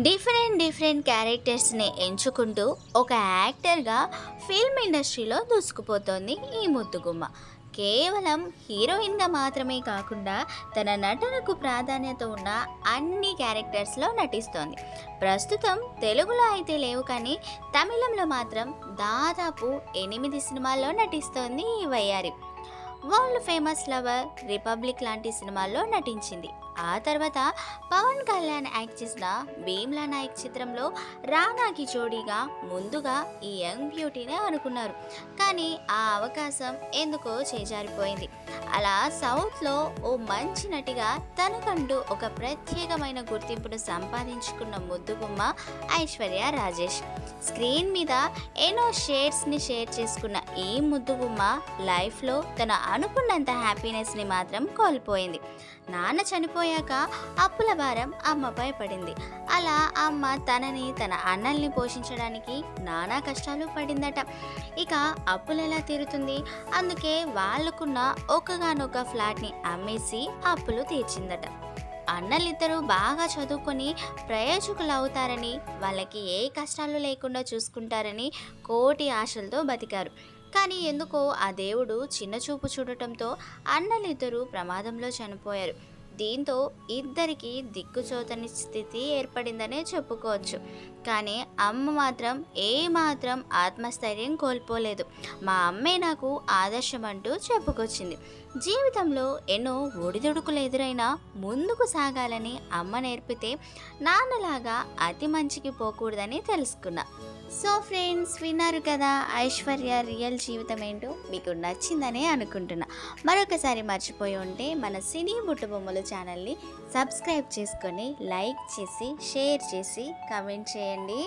Different different క్యారెక్టర్స్ని ఎంచుకుంటూ ఒక యాక్టర్గా film ఇండస్ట్రీలో దూసుకుపోతోంది ఈ ముద్దుగుమ్మ. కేవలం హీరోయిన్గా మాత్రమే కాకుండా తన నటనకు ప్రాధాన్యత ఉన్న అన్ని క్యారెక్టర్స్లో నటిస్తోంది. ప్రస్తుతం తెలుగులో అయితే లేవు కానీ తమిళంలో మాత్రం దాదాపు ఎనిమిది సినిమాల్లో నటిస్తోంది ఈ వయ్యారి. వరల్డ్ ఫేమస్ లవర్ రిపబ్లిక్ లాంటి సినిమాల్లో నటించింది. ఆ తర్వాత పవన్ కళ్యాణ్ యాక్ట్ చేసిన భీమ్లా నాయక్ చిత్రంలో రానాకి జోడీగా ముందుగా ఈ యంగ్ బ్యూటీనే అనుకున్నారు. కానీ ఆ అవకాశం ఎందుకో చేజారిపోయింది. అలా సౌత్లో ఓ మంచి నటిగా తనకంటూ ఒక ప్రత్యేకమైన గుర్తింపును సంపాదించుకున్న ముద్దుగుమ్మ ఐశ్వర్య రాజేష్. స్క్రీన్ మీద ఎన్నో షేడ్స్ని షేర్ చేసుకున్న ఈ ముద్దుగుమ్మ లైఫ్లో తన అనుకున్నంత హ్యాపీనెస్ని మాత్రం కోల్పోయింది. నాన్న చనిపోయాక అప్పుల భారం అమ్మపై పడింది. అలా అమ్మ తనని తన అన్నల్ని పోషించడానికి నానా కష్టాలు పడిందట. ఇక అప్పులు ఎలా తీరుతుంది? అందుకే వాళ్ళకున్న ఒకగానొక ఫ్లాట్ని అమ్మేసి అప్పులు తీర్చిందట. అన్నలిద్దరూ బాగా చదువుకొని ప్రయోజకులు అవుతారని వాళ్ళకి ఏ కష్టాలు లేకుండా చూసుకుంటారని కోటి ఆశలతో బతికారు. కానీ ఎందుకో ఆ దేవుడు చిన్న చూపు చూడటంతో అన్నలిద్దరూ ప్రమాదంలో చనిపోయారు. దీంతో ఇద్దరికి దిక్కుచోతని స్థితి ఏర్పడిందనే చెప్పుకోవచ్చు. కానీ అమ్మ మాత్రం ఏమాత్రం ఆత్మస్థైర్యం కోల్పోలేదు. మా అమ్మే నాకు ఆదర్శం అంటూ చెప్పుకొచ్చింది. జీవితంలో ఎన్నో ఒడిదుడుకులు ఎదురైనా ముందుకు సాగాలని అమ్మ నేర్పితే నాన్నలాగా అతి మంచికి పోకూడదని తెలుసుకున్నా. సో ఫ్రెండ్స్ విన్నారు కదా ఐశ్వర్య రియల్ జీవితం ఏంటో? మీకు నచ్చిందనే అనుకుంటున్నా. మరొకసారి మర్చిపోయి ఉంటే మన సినీ బుట్టబొమ్మలు ఛానల్ని సబ్స్క్రైబ్ చేసుకొని లైక్ చేసి షేర్ చేసి కమెంట్ చేయండి.